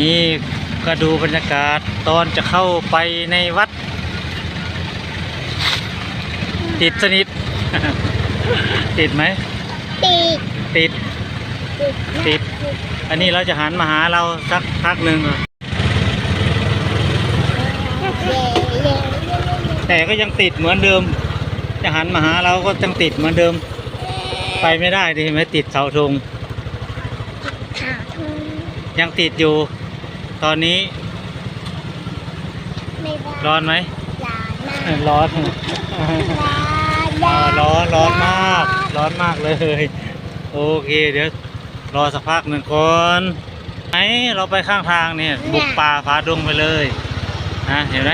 นี่ก็ดูบรรยากาศตอนจะเข้าไปในวัด ติดสนิท ติดไหม ติด ติด ติด อันนี้เราจะหันมาหาเราสักพักหนึ่งอะเย่เย่แต่ก็ยังติดเหมือนเดิม จะหันมาหาเราก็ยังติดเหมือนเดิม ไปไม่ได้ดิเห็นไหมติดเสาธงขาวทุ่งยังติดอยู่ ตอนนี้ ไม่ได้ร้อนไหมร้อนมากร้อนร้อนอ่าร้อนร้อนมาก ร้อนมากเลย โอเคเดี๋ยวรอสักพักหนึ่งก่อนไหนเราไปข้างทางเนี่ยบุกป่าฝาดงไปเลยนะเห็นไหม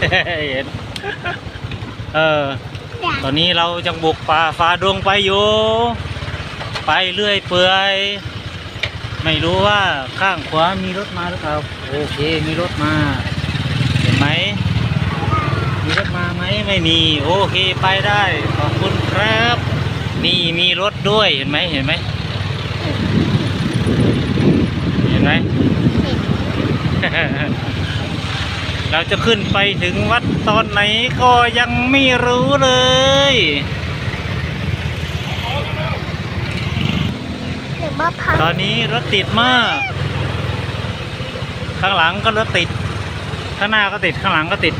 เห็นเห็นเออตอนนี้เราจังบุกป่าฟ้าดงไปอยู่ ไปเรื่อยเปื่อย ไม่รู้ว่าข้างขวามีรถมาหรือเปล่าโอเคมีรถมา เห็นไหมมีรถมาไหมไม่มี โอเคไปได้ขอบคุณครับนี่มีรถด้วยเห็นไหมเห็นไหมเห็นไหมเราจะขึ้นไปถึงวัดตอนไหนก็ยังไม่รู้เลย หรือว่าพังตอนนี้รถติดมาก ข้างหลังก็รถติด ข้างหน้าก็ติด ข้างหลังก็ติด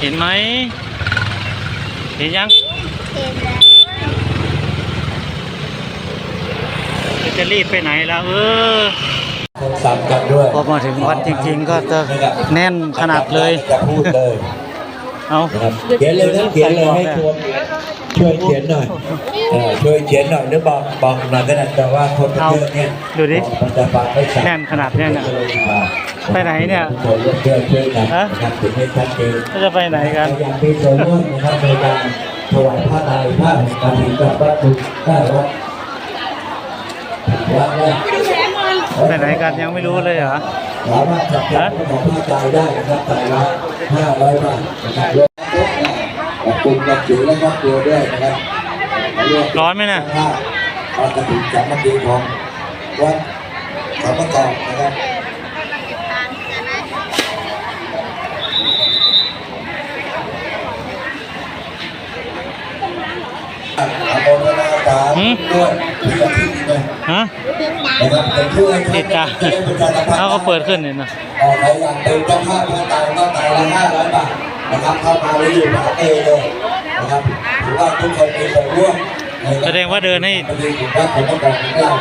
เห็นไหม เห็นยัง เห็นแล้วจะรีบไปไหนแล้วเออซ้ำกันด้วยพอมาถึงวัดจริงๆ ก็จะแน่นขนาดเลยจะพูด เลยเอานะครับเขียนเลยนะเขียนเลยให้ชวนช่วยเขียนหน่อยเออช่วยเขียนหน่อยหรือบอกบอกหน่อยก็ได้แต่ว่าคนมันเยอะเนี่ยดูดิมันจะฟังไม่ชัดแน่นขนาดเนี้ยเนี่ยไปไหนเนี่ยทุกคนร่วมช่วยช่วยกันฮะนะครับถึงให้ชัดเจนเราจะไปไหนกันอยากมีส่วนร่วมนะครับในการถวายผ้าไตรผ้าแห่งการถินกับวัตถุได้วัดวัดแรกไปไหนกันยังไม่รู้เลยเหรอ สามารถจับจ่ายของผ้าไตรได้นะครับไตรละห้าร้อยบาทนะครับรวมทุกอย่างขอบคุณกับจิ๋วและครอบครัวด้วยนะครับร้อนไหมน่ะตอนกระถิ่นสามัคคีของวัดสามกอกนะครับอโมทนาสาธุด้วยที่กระถิ่นนะฮะ นะครับเป็นผู้ให้ติดตาให้ประชาสัมพันธ์เขาก็เปิดขึ้นเนี่ยนะออกใครอยากเป็นเจ้าภาพเพื่อตายก็ตายละห้าร้อยบาทนะครับเข้ามาแล้วอยู่ภาคเอเลยนะครับถือว่าทุกคนมีส่วนร่วมในการแสดงว่าเดินให้ปฏิบัติวัดของพระองค์ของเรา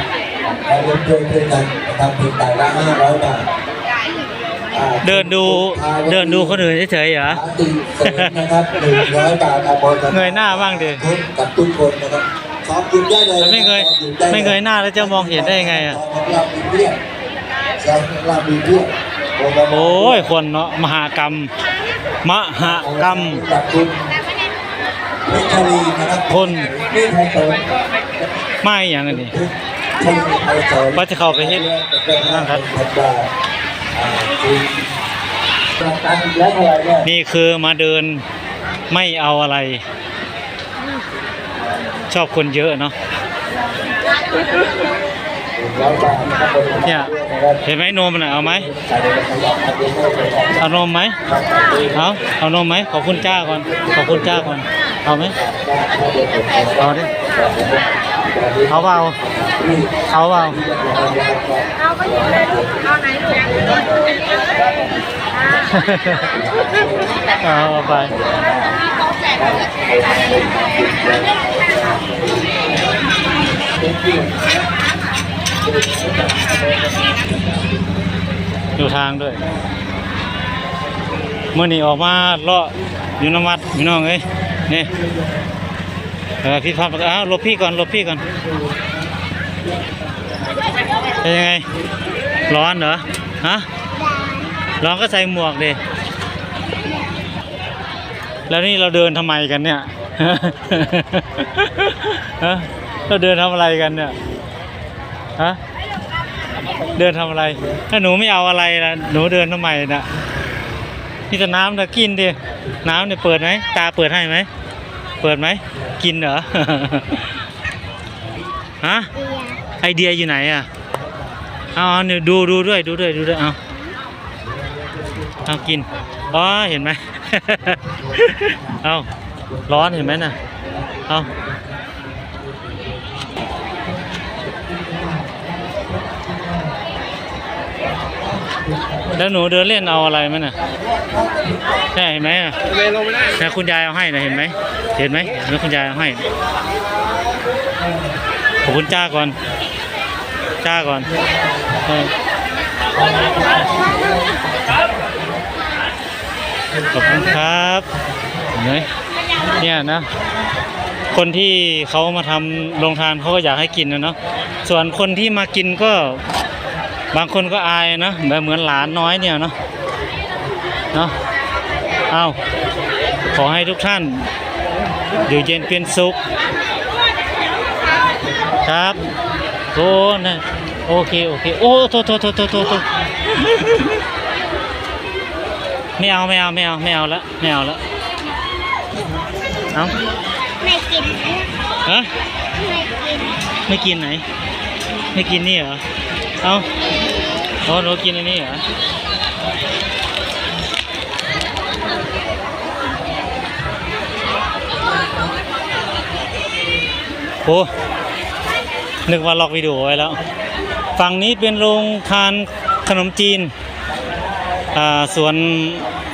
เราร่วมด้วยช่วยกันนะครับถึงตายละห้าร้อยบาทอ่าเดินดูเดินดูคนอื่นเฉยๆเหรอตีเสริมนะครับหนึ่งร้อยบาทอาโมทนาเงยหน้าบ้างดิทุกกับทุกคนนะครับซ้อ มกินได้เลยมันไม่เงยไม่เงยหน้าแล้วจะมองเห็นได้ยังไงอะซ้อมของเรามีเรียกซ้อมของเรามีเรียกโอ้ยคนเนาะมหากรรม มหากรรมกับคุณวิชรีนะครับคนนี่ไทยโสนไม่อย่างอันนี้ชมไทยโสนว่าจะเข้าไปเฮ็ดนั่นครับพันบาทอ่าจริงประกันแล้วเท่าไหร่เนี่ยนี่คือมาเดินไม่เอาอะไร ชอบคนเยอะเนาะเนี่ยเห็นไหมนมน่ะเอาไหมเอานมไหมเอาเอานมไหมขอบคุณจ้าก่อนขอบคุณจ้าก่อนเอาไหมเอาดิเอาเปล่าเอาเปล่าเอาไปอยู่เลยเอาไหนหนูเอาเอาไปางด้วยเมื่อนี้ออกมาเลาะอยู่น้ำวัดพี่น้องเอ้ยนี่พี่พับอ้าวลบพี่ก่อนลบพี่ก่อนเป็นยังไง ร้อนเหรอฮะร้อนก็ใส่หมวกดิแล้วนี่เราเดินทำไมกันเนี่ยฮะเราเดินทำอะไรกันเนี่ยฮะ เดินทำอะไร ถ้าหนูไม่เอาอะไรล่ะ หนูเดินทำไมนะนี่จะน้ำนะกินดิ น้ำเนี่ยเปิดไหม ตาเปิดให้ไหม เปิดไหม กินเหรอ ฮะ ไอเดียอยู่ไหนอะอาเอาเนี่ยดูดูด้วยดูด้วยดูด้วย เอาเอากิน อ๋อ เห็นไหม เอาร้อนเห็นไหมน่ะ เอา แล้วหนูเดินเล่นเอาอะไรมั้ยน่ะใช่เห็นไหมอะแต่คุณยายเอาให้นะเห็นไหมเห็นไหมแล้วคุณยายเอาให้ขอบคุณจ้าก่อนจ้าก่อนขอบคุณครับเห็นไหมเนี่ยนะคนที่เขามาทำโรงทานเขาก็อยากให้กินนะเนาะส่วนคนที่มากินก็ บางคนก็อายนะแบบเหมือนหลานน้อยเนี่ยเนาะเนาะเอาขอให้ทุกท่าน อยู่เย็นเป็นสุข ครับโอ้นะโอเค โอเค โอ้โทษโทษโทษโทษโทษโทษไม่เอา ไม่เอา ไม่เอา ไม่เอาละไม่เอาละเอาไม่กินฮะไม่กิน ไม่กินไหน ไม่กินนี่เหรอ เอาอ๋อหนูกินอันนี้เหรอโอ้นึกว่าล็อกวิดีโอไว้แล้ว ฝั่งนี้เป็นโรงทานขนมจีนอ่าส่วน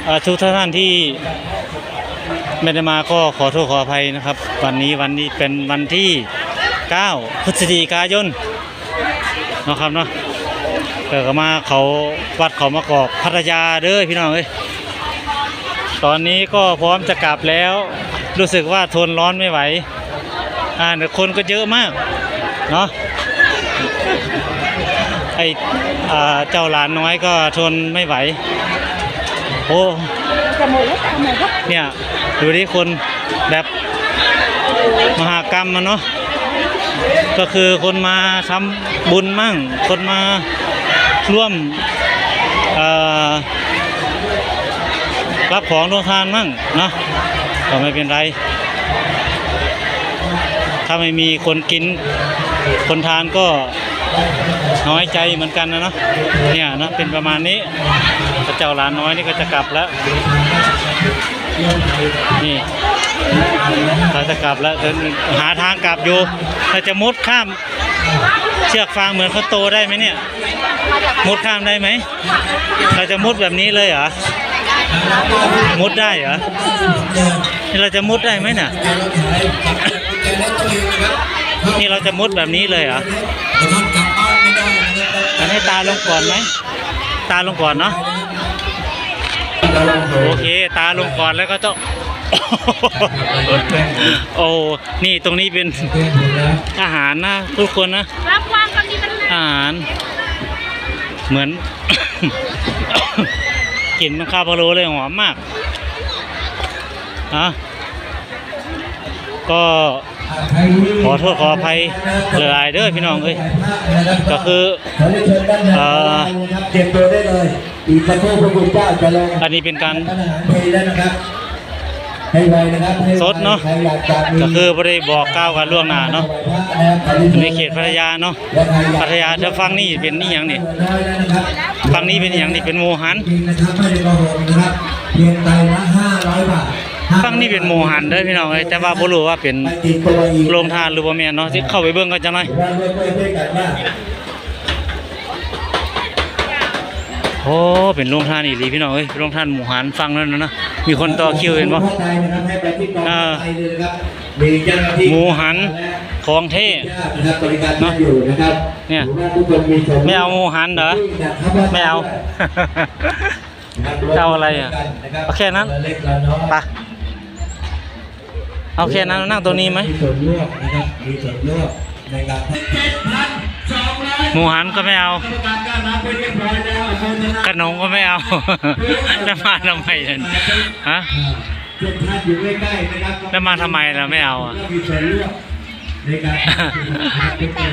อ่าทุกท่านที่ไม่ได้มาก็ขอโทษขออภัยนะครับ วันนี้วันนี้เป็นวันที่ 9 พฤศจิกายน นาะครับเนาะเกิดมาเขาวัดเขามากอกพัทยาเด้อพี่น้องเอ้ยตอนนี้ก็พร้อมจะกลับแล้ว รู้สึกว่าทนร้อนไม่ไหว อ่าแต่คนก็เยอะมาก เนาะไออ่าเจ้าหลานน้อยก็ทนไม่ไหว โอ้เนี่ย ดูดิคนแบบมหากรรมมันเนาะ ก็คือคนมาทำบุญมั่ง คนมาร่วมรับของโรงทานมั่งเนาะก็ไม่เป็นไร ถ้าไม่มีคนกิน คนทานก็น้อยใจเหมือนกันนะเนาะเนี่ยนะเป็นประมาณนี้พระเจ้าหลานน้อยนี่ก็จะกลับแล้วนี่ เราจะกลับแล้วหาทางกลับอยู่เราจะมุดข้ามเชือกฟางเหมือนเขาโตได้ไหมเนี่ย มุดข้ามได้ไหม เราจะมุดแบบนี้เลยเหรอ มุดได้เหรอ เราจะมุดได้ไหมน่ะ นี่เราจะมุดแบบนี้เลยเหรออันไม่ได้นะครับอันให้ตาลงก่อนไหม ตาลงก่อนเนาะ โอเค ตาลงก่อนแล้วก็ต้อง โอ้นี่ตรงนี้เป็นอาหารนะทุกคนนะรับวางกันดีมันอาหาร เหมือนกลิ่นมันข้าวพะโล้เลยหอมมากอะก็ขอโทษขออภัยหลายๆเด้อพี่น้องเอ้ยก็คือขอเรียนเชิญด้านในนะครับเตรียมตัวได้เลยอีกสักครู่พระคุณเจ้าจะลงอันนี้เป็นการ ให้ไวนะครับให้ไวสดเนอะใครอยากจะมีก็คือบ่ได้บอกกล่าวกันล่วงหน้าเนาะในเขตพัทยาเนาะพัทยาถ้าฟังนี่เป็นนี่ยังนี่ฟังนี้เป็นอย่างนี่เป็นหมูหัน จริงนะครับไม่ได้โกหกนะครับเพียงใบละห้าร้อยบาทฟังนี่เป็นหมูหันเด้อพี่น้องเอ้ยแต่ว่าบ่รู้ว่าเป็นไปติดตัวอีก โรงทานหรือบ่แม่นเนาะที่เข้าไปเบิ่งกันจังหน่อยว่าด้วยด้วยกันว่าโอ้เป็นโรงทานอีหลีพี่น้องเอ้ยโรงทานหมูหันฟังแล้วนะนะ มีคนต่อคิวเห็นบ่ข้าใจนะครับให้ไปที่กองเออไทยเลยนะครับมีเจ้าหน้าที่หมูหันของเท่นะครับบริการท่านอยู่นะครับเนี่ยถือว่าทุกคนมีส่วนไม่เอาหมูหันเหรอไม่เอาเอาอะไรอะเอาแค่นั้นเล็กละน้อยไปเอาแค่นั้นนั่งตัวนี้ไหมมีส่วนร่วมนะครับมีส่วนร่วมในการ หมูหันก็ไม่เอากรรมการก็นับไปเรียบร้อยแล้วโมทนาขนมก็ไม่เอาแล้วมาทำไมเนี่ยฮะเจ็ดท่านอยู่ใกล้ๆนะครับแล้วมาทำไมล่ะไม่เอาอะมีส่วนร่วมในการทุกปี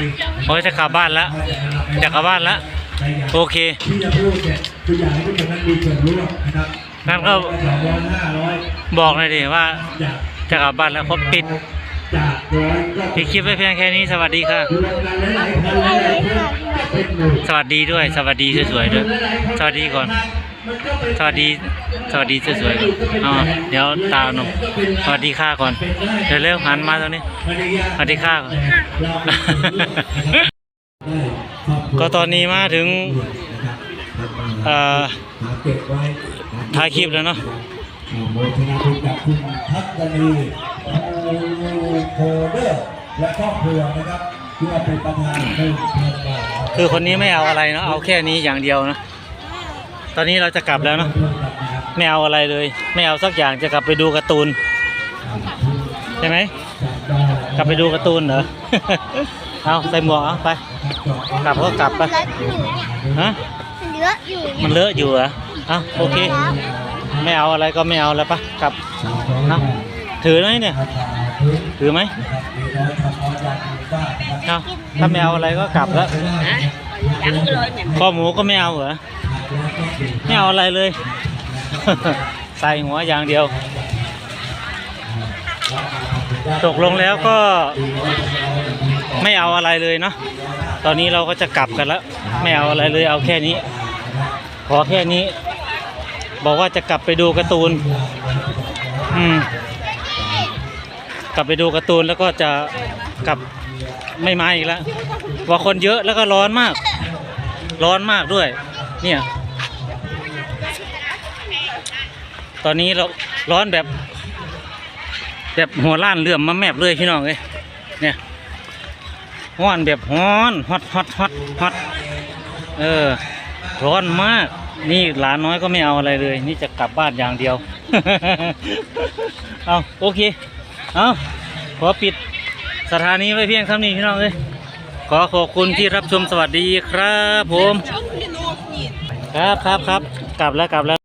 โอ้ยจะกลับบ้านแล้วจะกลับบ้านแล้วโอเคที่จะพูดเนี่ยคืออยากให้ทุกคนนั้นมีส่วนร่วมนะครับงั้นก็สองร้อยห้าร้อยบอกเลยดิว่าจากจะกลับบ้านแล้วเพราะปิดจากร้อยก็ ปิดคลิปไว้เพียงแค่นี้สวัสดีค่ะ สวัสดีด้วย สวัสดีสวยๆด้วย สวัสดีก่อน สวัสดี สวัสดีสวยๆก่อนอ๋อเดี๋ยวตาหนุ่มสวัสดีค่ะก่อนเดี๋ยวเร็วหันมาตรงนี้ สวัสดีค่ะก่อนก็ตอนนี้มาถึงเอ่อเก็บไว้ถ่ายคลิปแล้วเนาะ โมทนาบุญกับคุณทัศนีโคเดอร์และครอบครัวนะครับเพื่อเป็นประธานในเพื่อนบ้านคือคนนี้ไม่เอาอะไรเนาะเอาแค่นี้อย่างเดียวนะ ตอนนี้เราจะกลับแล้วเนาะไม่เอาอะไรเลย ไม่เอาสักอย่างจะกลับไปดูการ์ตูนใช่ไหมกลับไปดูการ์ตูนเหรอเอาใส่หมวกเอาไป กลับก็กลับไปเหลืออยู่เนี่ยฮะเหลืออยู่เนี่ยมันเลอะอยู่เหรอเอาโอเค ไม่เอาอะไรก็ไม่เอาแล้วปะกลับเอาถือไหมเนี่ย ถือไหมเอาถ้าไม่เอาอะไรก็กลับแล้วข้อหมูก็ไม่เอาเหรอไม่เอาอะไรเลย ใส่หัวอย่างเดียว ตกลงแล้วก็ไม่เอาอะไรเลยเนาะตอนนี้เราก็จะกลับกันแล้ว ไม่เอาอะไรเลยเอาแค่นี้ ขอแค่นี้ บอกว่าจะกลับไปดูการ์ตูน อืม กลับไปดูการ์ตูนแล้วก็จะกลับไม่มาอีกแล้วว่าคนเยอะแล้วก็ร้อนมาก ร้อนมากด้วย เนี่ย ตอนนี้เราร้อนแบบ แบบหัวล้านเลื่อมมาแมบเลยพี่น้องเลยเนี่ยร้อนแบบร้อนฮอตฮอตฮอตฮอตเออ ร้อนมาก นี่หลานน้อยก็ไม่เอาอะไรเลย นี่จะกลับบ้านอย่างเดียว เอาโอเค เอาขอปิดสถานีไว้เพียงเท่านี้พี่น้องเลยขอขอบคุณที่รับชมสวัสดีครับผม ครับครับครับกลับแล้วกลับแล้ว